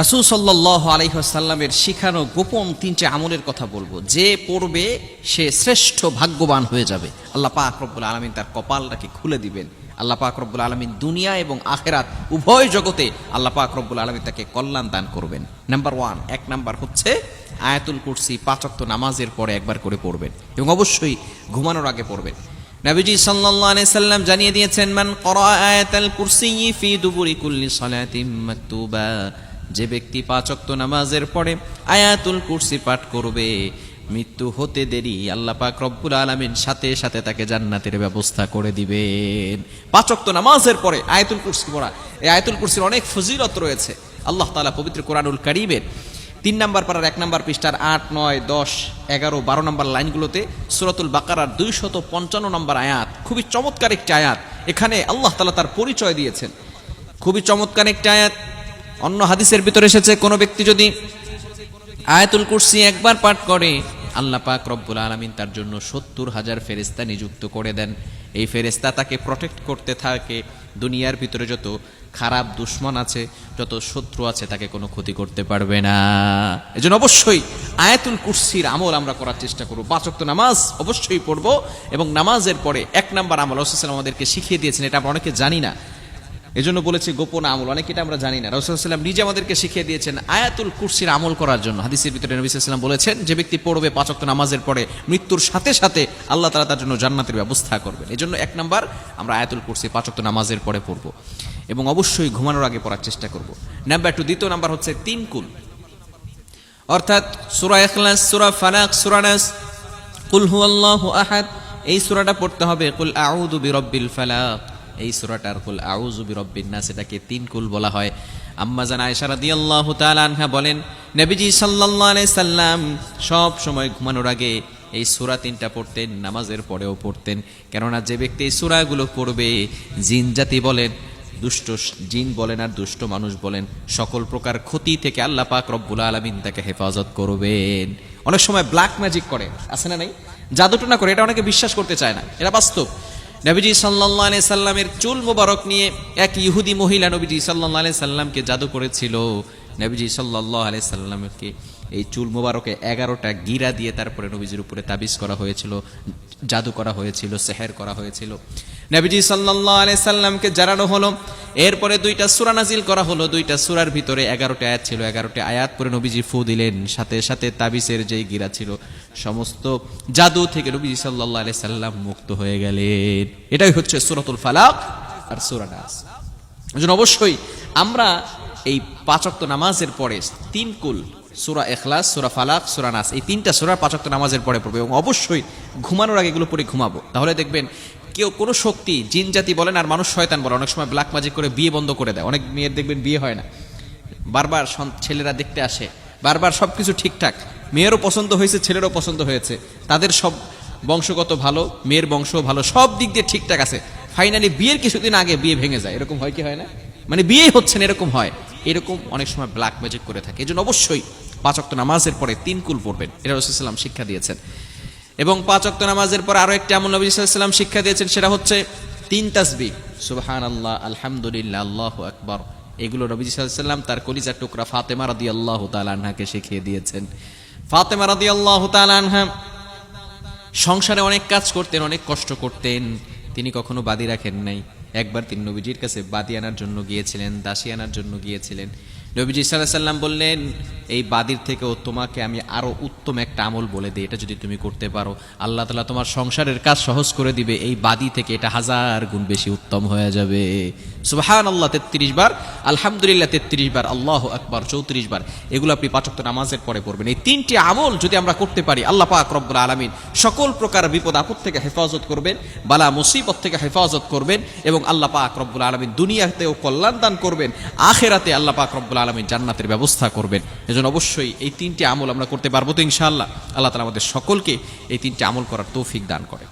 রাসুল সাল্লাহ আলহিহাসাল্লামের শিখানো গোপন তিনটে আমলের কথা বলব। যে পড়বে, সে শ্রেষ্ঠ ভাগ্যবান হয়ে যাবে। আল্লাহ পাক রব্বুল আলমিন তার কপালটাকে খুলে দিবেন। আল্লাহ পাক রব্বুল আলমিন দুনিয়া এবং আখেরাত উভয় জগতে আল্লাহ পাক রব্বুল আলমিন তাকে কল্যাণ দান করবেন। নাম্বার ওয়ান এক নাম্বার হচ্ছে আয়াতুল কুরসি পাঁচক্ত নামাজের পরে একবার করে পড়বেন এবং অবশ্যই ঘুমানোর আগে পড়বেন। নবীজি সাল্লাল্লাহু আলাইহি সাল্লাম জানিয়ে দিয়েছেন, মান কুরসি ফি দুবুরি কুল্লি সালাতিন মাকতুবা। যে ব্যক্তি পাঁচক্ত নামাজের পরে আয়াতুল কুরসি পাঠ করবে, মৃত্যু হতে দেরি, আল্লাহ পাক রব্বুল আলামিন সাথে সাথে তাকে জান্নাতের ব্যবস্থা করে দিবেন। পাঁচক্ত নামাজের পরে আয়াতুল কুরসি পড়া, এই আয়াতুল কুরসির অনেক ফজিলত রয়েছে। আল্লাহ তালা পবিত্র কোরআনুল কারীমের তিন নাম্বার পাড়ার এক নাম্বার পৃষ্ঠার আট, নয়, দশ, এগারো, বারো নম্বর লাইনগুলোতে সুরতুল বাকারার দুইশত পঞ্চান্ন নম্বর আয়াত, খুবই চমৎকার একটি আয়াত। এখানে আল্লাহ তালা তার পরিচয় দিয়েছেন। খুবই চমৎকার একটি আয়াত। অন্য হাদিসের ভিতরে এসেছে, কোনো ব্যক্তি যদি আয়াতুল কুরসি একবার পাঠ করে, আল্লাহ পাক রব্বুল আলমিন তার জন্য সত্তর হাজার ফেরেস্তা নিযুক্ত করে দেন। এই ফেরেস্তা তাকে প্রটেক্ট করতে থাকে। দুনিয়ার ভিতরে যত খারাপ দুশ্মন আছে, যত শত্রু আছে, তাকে কোনো ক্ষতি করতে পারবে না। এজন্য অবশ্যই আয়াতুল কুরসির আমল আমরা করার চেষ্টা করব। পাঁচক্ত নামাজ অবশ্যই পড়ব এবং নামাজের পরে এক নাম্বার আমল রসুলাম আমাদেরকে শিখিয়ে দিয়েছেন, এটা আমরা অনেকে জানি না। এজন্য বলেছি গোপন আমল। অনেক এটা আমরা জানি না। রসুলাম নিজে আমাদেরকে শিখিয়ে দিয়েছেন আয়াতুল কুরসির আমল করার জন্য। হাদিসের ভিতরে নবী সাল্লাম বলেছেন, যে ব্যক্তি পড়বে পাঁচক্ত নামাজের পরে, মৃত্যুর সাথে সাথে আল্লাহ তালা তার জন্য জান্নাতের ব্যবস্থা করবেন। এই জন্য এক নাম্বার আমরা আয়াতুল কুরসি পাঁচক্ত নামাজের পরে পড়ব এবং অবশ্যই ঘুমানোর আগে পড়ার চেষ্টা করব। নাম্বার টু, দ্বিতীয় নাম্বার হচ্ছে তিন কুল। অর্থাৎ সুরা এখলাস সুরা ফালাক, সুরা নাস, কুল হু আল্লাহ আহাদ, এই সুরাটা পড়তে হবে, কুল আউদু বিরব্বিল ফালাক। এই সুরাটার কুল আউজু বিরব্বিন নাস, এটাকে তিন কুল বলা হয়। আম্মা জান আয়েশা রাদিয়াল্লাহু তাআলা আনহা বলেন, নবীজি সাল্লাল্লাহু আলাইহি সাল্লাম সব সময় ঘুমানোর আগে এই সূরা তিনটা পড়তেন, নামাজের পরেও পড়তেন। কেননা যে ব্যক্তি এই সূরাগুলো পড়বে, জিন জাতি বলেন, দুষ্ট জিন বলেন আর দুষ্ট মানুষ বলেন, সকল প্রকার ক্ষতি থেকে আল্লাহ পাক রব্বুল আলমিন তাকে হেফাজত করবেন। অনেক সময় ব্ল্যাক ম্যাজিক করে, আছে না নাই? জাদুটনা করে, এটা অনেকে বিশ্বাস করতে চায় না, এটা বাস্তব। নবীজি সাল্লাহ আলি সাল্লামের চুল মোবারক নিয়ে এক ইহুদি মহিলা নবীজি সাল্লাহ আলি সাল্লামকে জাদু করেছিল। নবীজি সাল্লাহ আলি সাল্লামকে এই চুল মোবারকে এগারোটা গিরা দিয়ে তারপরে নবীজির উপরে তাবিজ করা হয়েছিল, জাদু করা হয়েছিল, সেহের করা হয়েছিল। নবীজি সাল্লাহ আলি সাল্লামকে জানানো হলো। এরপরে দুইটা সুরা নাজিল করা হলো। দুইটা সুরার ভিতরে এগারোটা আয়াত ছিল, এগারোটা আয়াত পরে নবীজি ফু দিলেন। সাথে সাথে তাবিসের যেই গিরা ছিল, সমস্ত জাদু থেকে নবীজি সাল্লাহ সাল্লাম মুক্ত হয়ে গেলেন। এটাই হচ্ছে সুরাতুল ফালাক আর সুরা নাস। এজন্য অবশ্যই আমরা এই পাঁচক্ত নামাজের পরে তিন কুল, সুরা এখলাস সুরা ফালাক, সুরা নাস, এই তিনটা সুরা পাঁচক্ত নামাজের পরে পড়বে এবং অবশ্যই ঘুমানোর আগে এগুলো পরে ঘুমাবো। তাহলে দেখবেন কেউ, কোনো শক্তি, জিন জাতি বলেন আর মানুষ শয়তান বলে অনেক সময় ব্ল্যাক ম্যাজিক করে বিয়ে বন্ধ করে দেয়। অনেক মেয়ের দেখবেন বিয়ে হয় না। বারবার ছেলেরা দেখতে আসে। বারবার সব কিছু ঠিকঠাক। মেয়েরও পছন্দ হয়েছে, ছেলেরও পছন্দ হয়েছে। তাদের সব বংশগত ভালো, মেয়ের বংশ ভালো, সব দিক দিয়ে ঠিকঠাক আছে। ফাইনালি বিয়ের কিছুদিন আগে বিয়ে ভেঙে যায়। এরকম হয় কি হয় না? মানে বিয়ে হচ্ছে না, এরকম হয়। এরকম অনেক সময় ব্ল্যাক ম্যাজিক করে থাকে। এই জন্য অবশ্যই পাঁচ অক্ট নামাজের পরে তিন কুল পড়বেন। এটা রসুলাম শিক্ষা দিয়েছেন। এবং পাঁচ অক্ট নামাজের পর আরও একটি আমল নবী সাল্লাম শিক্ষা দিয়েছেন, সেটা হচ্ছে তিন তাসবি সুবহান আল্লাহ আলহামদুলিল্লাহ, আল্লাহ আকবর। এগুলো নবী সাল্লাম তার কলিজার টুকরা ফাতেমা রাদি আল্লাহ তালানহাকে শিখিয়ে দিয়েছেন। ফাতেমা রাদি আল্লাহ তালানহা সংসারে অনেক কাজ করতেন, অনেক কষ্ট করতেন। তিনি কখনো বাদি রাখেন নাই। একবার তিনি নবীজির কাছে বাদি আনার জন্য গিয়েছিলেন, দাসী আনার জন্য গিয়েছিলেন। নবীজি সাল্লাহ সাল্লাম বললেন এই বাদির থেকেও তোমাকে আমি আরও উত্তম একটা আমল বলে দিই, এটা যদি তুমি করতে পারো। আল্লাহ তালা তোমার সংসারের কাজ সহজ করে দিবে, এই বাদি থেকে এটা হাজার গুণ বেশি উত্তম হয়ে যাবে। সুবাহান আল্লাহ তেত্রিশ বার। আলহামদুলিল্লাহ, তেত্রিশ বার। আল্লাহ আকবার, চৌত্রিশ বার। এগুলো আপনি পাচক্ত নামাজের পরে পড়বেন। এই তিনটি আমল যদি আমরা করতে পারি, আল্লাহ পাক রব্বুল আলমিন সকল প্রকার বিপদ আপদ থেকে হেফাজত করবেন, বালা মুসিবত থেকে হেফাজত করবেন এবং আল্লাহ পাক রব্বুল আলমিন দুনিয়াতেও কল্যাণ দান করবেন, আখেরাতে আল্লাহ পাক রব্বুল আলমিন জান্নাতের ব্যবস্থা করবেন। এজন্য অবশ্যই এই তিনটি আমল আমরা করতে পারব তো ইনশাআল্লাহ। আল্লাহ তালা আমাদের সকলকে এই তিনটি আমল করার তৌফিক দান করে।